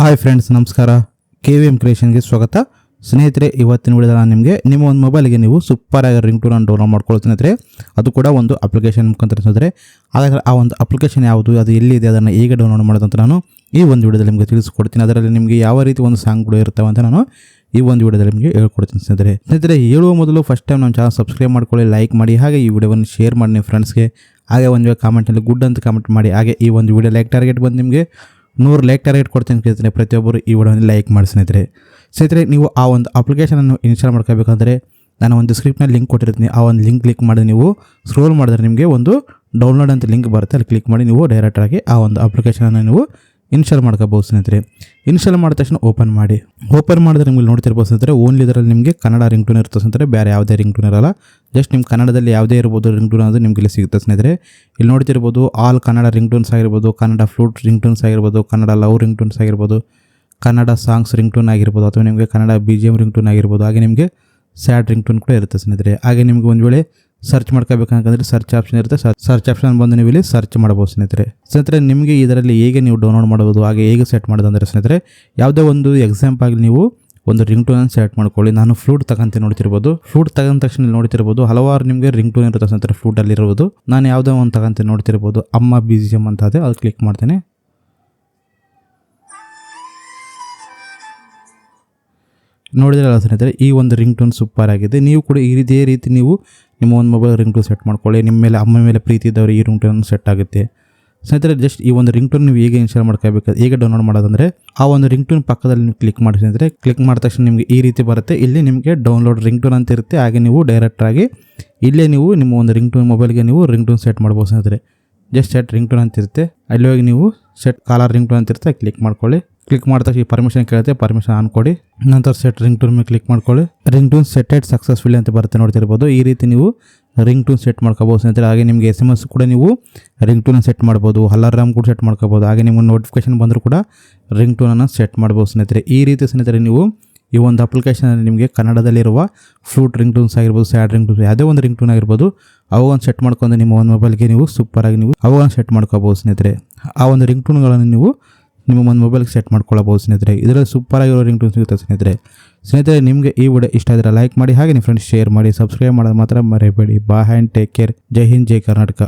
Hi friends, ನಮಸ್ಕಾರ. K V M ಕ್ರಿಯೇಷನ್ಗೆ ಸ್ವಾಗತ. ಸ್ನೇಹಿತರೆ, ಇವತ್ತಿನ ವಿಡಿಯೋದಲ್ಲಿ ನಾನು ನಿಮಗೆ ನಿಮ್ಮ ಒಂದು ಮೊಬೈಲ್ಗೆ ನೀವು ಸೂಪರ್ ಆಗಿ ರಿಂಗ್ ಟೂನ್ ಡೌನ್ಲೋಡ್ ಮಾಡ್ಕೊಳ್ತೀನಿ ಸ್ನೇಹಿತರೆ, ಅದು ಕೂಡ ಒಂದು ಅಪ್ಲಿಕೇಶನ್ ಮುಖಾಂತರ ಸ್ನೇಹಿತರೆ. ಹಾಗಾದರೆ ಆ ಒಂದು ಅಪ್ಲಿಕೇಶನ್ ಯಾವುದು, ಅದು ಎಲ್ಲಿದೆ, ಅದನ್ನು ಹೇಗೆ ಡೌನ್ಲೋಡ್ ಮಾಡೋದಂತ ನಾನು ಈ ಒಂದು ವಿಡಿಯೋದಲ್ಲಿ ನಿಮಗೆ ತಿಳಿಸ್ಕೊಡ್ತೀನಿ. ಅದರಲ್ಲಿ ನಿಮಗೆ ಯಾವ ರೀತಿ ಒಂದು ಸಾಂಗ್ಗಳು ಇರ್ತವೆ ಅಂತ ನಾನು ಈ ಒಂದು ವಿಡಿಯೋದಲ್ಲಿ ನಿಮಗೆ ಹೇಳ್ಕೊಡ್ತೀನಿ ಸ್ನೇಹಿತರೆ. ಸ್ನೇಹಿತರೆ, ಹೇಳುವ ಮೊದಲು ಫಸ್ಟ್ ಟೈಮ್ ನಮ್ಮ ಚಾನಲ್ ಸಬ್ಸ್ಕ್ರೈಬ್ ಮಾಡ್ಕೊಳ್ಳಿ ಲೈಕ್ ಮಾಡಿ, ಹಾಗೆ ಈ ವಿಡಿಯೋವನ್ನು ಶೇರ್ ಮಾಡಿ ನಿಮ್ಮ ಫ್ರೆಂಡ್ಸ್ಗೆ ಹಾಗೆ ಒಂದು ಕಾಮೆಂಟಲ್ಲಿ ಗುಡ್ ಅಂತ ಕಾಮೆಂಟ್ ಮಾಡಿ, ಹಾಗೆ ಈ ಒಂದು ವಿಡಿಯೋ ಲೈಕ್ ಟಾರ್ಗೆಟ್ ಬಂದು ನಿಮಗೆ ನೂರು ಲೈಕ್ ಟಾರ್ಗೆಟ್ ಕೊಡ್ತೀನಿ ಸ್ನೇಹಿತರೆ ಪ್ರತಿಯೊಬ್ಬರು ಈ ವಿಡಿಯೋನ ಲೈಕ್ ಮಾಡಿ ಸ್ನೇಹಿತರೆ. ಸ್ನೇಹಿತರೆ, ನೀವು ಆ ಒಂದು ಅಪ್ಲಿಕೇಶನನ್ನು ಇನ್ಸ್ಟಾಲ್ ಮಾಡ್ಕೋಬೇಕಂದ್ರೆ ನಾನು ಒಂದು ಸ್ಕ್ರಿಪ್ಟ್ನಲ್ಲಿ ಲಿಂಕ್ ಕೊಟ್ಟಿರ್ತೀನಿ. ಆ ಒಂದು ಲಿಂಕ್ ಕ್ಲಿಕ್ ಮಾಡಿ ನೀವು ಸ್ಕ್ರೋಲ್ ಮಾಡಿದ್ರೆ ನಿಮಗೆ ಒಂದು ಡೌನ್ಲೋಡ್ ಅಂತ ಲಿಂಕ್ ಬರುತ್ತೆ. ಅಲ್ಲಿ ಕ್ಲಿಕ್ ಮಾಡಿ ನೀವು ಡೈರೆಕ್ಟಾಗಿ ಆ ಒಂದು ಅಪ್ಲಿಕೇಶನನ್ನು ನೀವು ಇನ್ಸ್ಟಾಲ್ ಮಾಡ್ಕೋಬೋದು ಸ್ನೇಹಿತರೆ. ಇನ್ಸ್ಟಾಲ್ ಮಾಡಿದ ತಕ್ಷಣ ಓಪನ್ ಮಾಡಿ. ಓಪನ್ ಮಾಡಿದ್ರೆ ನಿಮಗೆ ನೋಡ್ತಿರ್ಬೋದು ಸ್ನೇಹಿತರೆ, ಓನ್ಲಿ ಇದರಲ್ಲಿ ನಿಮಗೆ ಕನ್ನಡ ರಿಂಗ್ ಟೂನ್ ಇರುತ್ತೆ ಸ್ನೇಹಿತರೆ, ಬೇರೆ ಯಾವುದೇ ರಿಂಗ್ ಟೂನ್ ಇರಲ್ಲ. ಜಸ್ಟ್ ನಿಮ್ಮ ಕನ್ನಡದಲ್ಲಿ ಯಾವುದೇ ಇರ್ಬೋದು ರಿಂಗ್ ಟೂನ್ ಅದು ನಿಮಗೆ ಇಲ್ಲಿ ಸಿಗುತ್ತೆ ಸ್ನೇಹಿತರೆ. ಇಲ್ಲಿ ನೋಡ್ತಿರ್ಬೋದು ಆಲ್ ಕನ್ನಡ ರಿಂಗ್ ಟೂನ್ಸ್ ಆಗಿರ್ಬೋದು, ಕನ್ನಡ ಫ್ಲೂಟ್ ರಿಂಗ್ ಟೂನ್ಸ್ ಆಗಿರ್ಬೋದು, ಕನ್ನಡ ಲವ್ ರಿಂಗ್ ಟೂನ್ಸ್ ಆಗಿರ್ಬೋದು, ಕನ್ನಡ ಸಾಂಗ್ಸ್ ರಿಂಗ್ ಟೂನ್ ಆಗಿರ್ಬೋದು ಅಥವಾ ನಿಮಗೆ Kannada B G M ring tone ಆಗಿರ್ಬೋದು, ಹಾಗೆ ನಿಮಗೆ ಸ್ಯಾಡ್ ರಿಂಗ್ ಟೂನ್ ಕೂಡ ಇರುತ್ತೆ ಸ್ನೇಹಿತರೆ. ಹಾಗೆ ನಿಮಗೆ ಒಂದು ವೇಳೆ ಸರ್ಚ್ ಮಾಡ್ಕೋಬೇಕಂತಂದ್ರೆ ಸರ್ಚ್ ಆಪ್ಷನ್ ಇರುತ್ತೆ. ಸರ್ಚ್ ಆಪ್ಷನ್ ಬಂದು ನೀವು ಇಲ್ಲಿ ಸರ್ಚ್ ಮಾಡ್ಬೋದು ಸ್ನೇಹಿತರೆ. ಸ್ನೇಹಿತರೆ, ನಿಮಗೆ ಇದರಲ್ಲಿ ಹೇಗೆ ನೀವು ಡೌನ್ಲೋಡ್ ಮಾಡ್ಬೋದು, ಹಾಗೆ ಹೇಗೆ ಸೆಟ್ ಮಾಡೋದು ಅಂದರೆ ಸ್ನೇಹಿತರೆ, ಯಾವುದೇ ಒಂದು ಎಕ್ಸಾಂಪಲ್ ಆಗಿ ನೀವು ಒಂದು ರಿಂಗ್ ಟೋನ್ ಸೆಲೆಕ್ಟ್ ಮಾಡ್ಕೊಳ್ಳಿ. ನಾನು ಫ್ಲೂಟ್ ತಗಂತ ನೋಡ್ತಿರ್ಬೋದು. ಫ್ಲೂಟ್ ತಗೊಂಡ ತಕ್ಷಣ ನೋಡ್ತಿರ್ಬೋದು. ಹಲವಾರು ನಿಮಗೆ ರಿಂಗ್ ಟೋನ್ ಇರುತ್ತೆ ಸ್ನೇಹಿತರೆ ಫ್ಲೂಟಲ್ಲಿರ್ಬೋದು ನಾನು ಯಾವುದೋ ಒಂದು ತಗಂತ ನೋಡ್ತಿರ್ಬೋದು. ಅಮ್ಮ ಬಿ ಜಿ ಎಂ ಅಂತ ಅದೇ, ಅದು ಕ್ಲಿಕ್ ಮಾಡ್ತೇನೆ. ನೋಡಿದ್ರಲ್ಲ ಸ್ನೇಹಿತರೆ, ಈ ಒಂದು ರಿಂಗ್ ಟೋನ್ ಸೂಪರ್ ಆಗಿದೆ. ನೀವು ಕೂಡ ಇದೇ ರೀತಿ ನೀವು ನಿಮ್ಮ ಒಂದು ಮೊಬೈಲ್ ರಿಂಗ್ ಟೋನ್ ಸೆಟ್ ಮಾಡ್ಕೊಳ್ಳಿ. ನಿಮ್ಮ ಮೇಲೆ, ಅಮ್ಮ ಮೇಲೆ ಪ್ರೀತಿ ಇದ್ದವರು ಈ ರಿಂಗ್ ಟೋನ್ ಸೆಟ್ ಆಗುತ್ತೆ. ಸ್ನೇಹಿತರೆ ಜಸ್ಟ್ ಈ ಒಂದು ರಿಂಗ್ ಟೋನ್ ನೀವು ಹೇಗೆ ಇನ್ಸ್ಟಾಲ್ ಮಾಡ್ಕೋಬೇಕು ಹೇಗೆ ಡೌನ್ಲೋಡ್ ಮಾಡೋದಂದರೆ, ಆ ಒಂದು ರಿಂಗ್ ಟೋನ್ ಪಕ್ಕದಲ್ಲಿ ನೀವು ಕ್ಲಿಕ್ ಮಾಡಿ ಸ್ನೇಹಿತರೆ ಕ್ಲಿಕ್ ಮಾಡಿದ ತಕ್ಷಣ ನಿಮಗೆ ಈ ರೀತಿ ಬರುತ್ತೆ. ಇಲ್ಲಿ ನಿಮಗೆ ಡೌನ್ಲೋಡ್ ರಿಂಗ್ ಟೋನ್ ಅಂತ ಇರುತ್ತೆ. ಹಾಗೆ ನೀವು ಡೈರೆಕ್ಟಾಗಿ ಇಲ್ಲೇ ನೀವು ನಿಮ್ಮ ಒಂದು ರಿಂಗ್ ಟೋನ್ ಮೊಬೈಲ್ಗೆ ನೀವು ರಿಂಗ್ ಟೋನ್ ಸೆಟ್ ಮಾಡ್ಬೋದು ಸ್ನೇಹಿತರೆ. ಜಸ್ಟ್ ಸೆಟ್ ರಿಂಗ್ ಟೋನ್ ಅಂತ ಇರುತ್ತೆ. ಅಲ್ಲಿ ಹೋಗಿ ನೀವು ಸೆಟ್ ಕಾಲರ್ ರಿಂಗ್ ಟೋನ್ ಅಂತ ಇರುತ್ತೆ ಕ್ಲಿಕ್ ಮಾಡ್ಕೊಳ್ಳಿ. ಕ್ಲಿಕ್ ಮಾಡಿದ ತಕ್ಷಣ ಪರ್ಮಿಷನ್ ಕೇಳುತ್ತೆ ಪರ್ಮಿಷನ್ ಆನ್ ಕೊಡಿ. ನಂತರ ಸೆಟ್ ರಿಂಗ್ ಟೂನ್ ಮೇಲೆ ಕ್ಲಿಕ್ ಮಾಡ್ಕೊಳ್ಳಿ. ರಿಂಗ್ ಟೂನ್ ಸೆಟೆಡ್ ಸಕ್ಸಸ್ಫುಲಿ ಅಂತ ಬರುತ್ತೆ ನೋಡ್ತಿರ್ಬೋದು. ಈ ರೀತಿ ನೀವು ರಿಂಗ್ ಟೂನ್ ಸೆಟ್ ಮಾಡ್ಕೋಬೋದು ಸ್ನೇಹಿತರೆ. ಹಾಗೆ ನಿಮಗೆ ಎಸ್ ಎಂ ಎಸ್ ಕೂಡ ನೀವು ರಿಂಗ್ ಟೂನ್ ಸೆಟ್ ಮಾಡ್ಬೋದು ಅಲಾರಾಮ್ ಕೂಡ ಸೆಟ್ ಮಾಡ್ಕೋಬೋದು. ಹಾಗೆ ನಿಮ್ಗೆ ನೋಟಿಫಿಕೇಶನ್ ಬಂದರೂ ಕೂಡ ರಿಂಗ್ ಟೂನನ್ನು ಸೆಟ್ ಮಾಡ್ಬೋದು ಸ್ನೇಹಿತರೆ. ಈ ರೀತಿ ಸ್ನೇಹಿತರೆ ನೀವು ಈ ಒಂದು ಅಪ್ಲಿಕೇಶನಲ್ಲಿ ನಿಮಗೆ ಕನ್ನಡದಲ್ಲಿರುವ ಫ್ಲೂಟ್ ರಿಂಗ್ ಟೂನ್ಸ್ ಆಗಿರ್ಬೋದು ಸ್ಯಾಡ್ ರಿಂಗ್ ಟೂನ್ಸ್ ಯಾವುದೇ ಒಂದು ರಿಂಗ್ ಟೂನ್ ಆಗಿರ್ಬೋದು ಅವಾಗೊಂದು ಸೆಟ್ ಮಾಡ್ಕೊಂಡು ನಿಮ್ಮ ಒಂದು ಮೊಬೈಲ್ಗೆ ನೀವು ಸೂಪರಾಗಿ ನೀವು ಅವಾಗ ಸೆಟ್ ಮಾಡ್ಕೋಬೋದು ಸ್ನೇಹಿತರೆ. ಆ ಒಂದು ರಿಂಗ್ ಟೂನ್ಗಳನ್ನು ನೀವು ನಿಮ್ಮ ಒಂದು ಮೊಬೈಲ್ಗೆ ಸೆಟ್ ಮಾಡ್ಕೊಳ್ಳಬಹುದು ಸ್ನೇಹಿತರೆ. ಇದರಲ್ಲಿ ಸೂಪರ್ ಆಗಿರೋ ರಿಂಗ್ ಟೂನ್ ಸಿಗುತ್ತೆ ಸ್ನೇಹಿತರೆ. ಸ್ನೇಹಿತರೆ, ನಿಮಗೆ ಈ ವಿಡಿಯೋ ಇಷ್ಟ ಆದರೆ ಲೈಕ್ ಮಾಡಿ, ಹಾಗೆ ನಿಮ್ಮ ಫ್ರೆಂಡ್ಸ್ ಶೇರ್ ಮಾಡಿ ಸಬ್ಸ್ಕ್ರೈಬ್ ಮಾಡೋದು ಮಾತ್ರ ಮರೆಯಬೇಡಿ ಬಾ and take care Jai Hind, Jai Karnataka.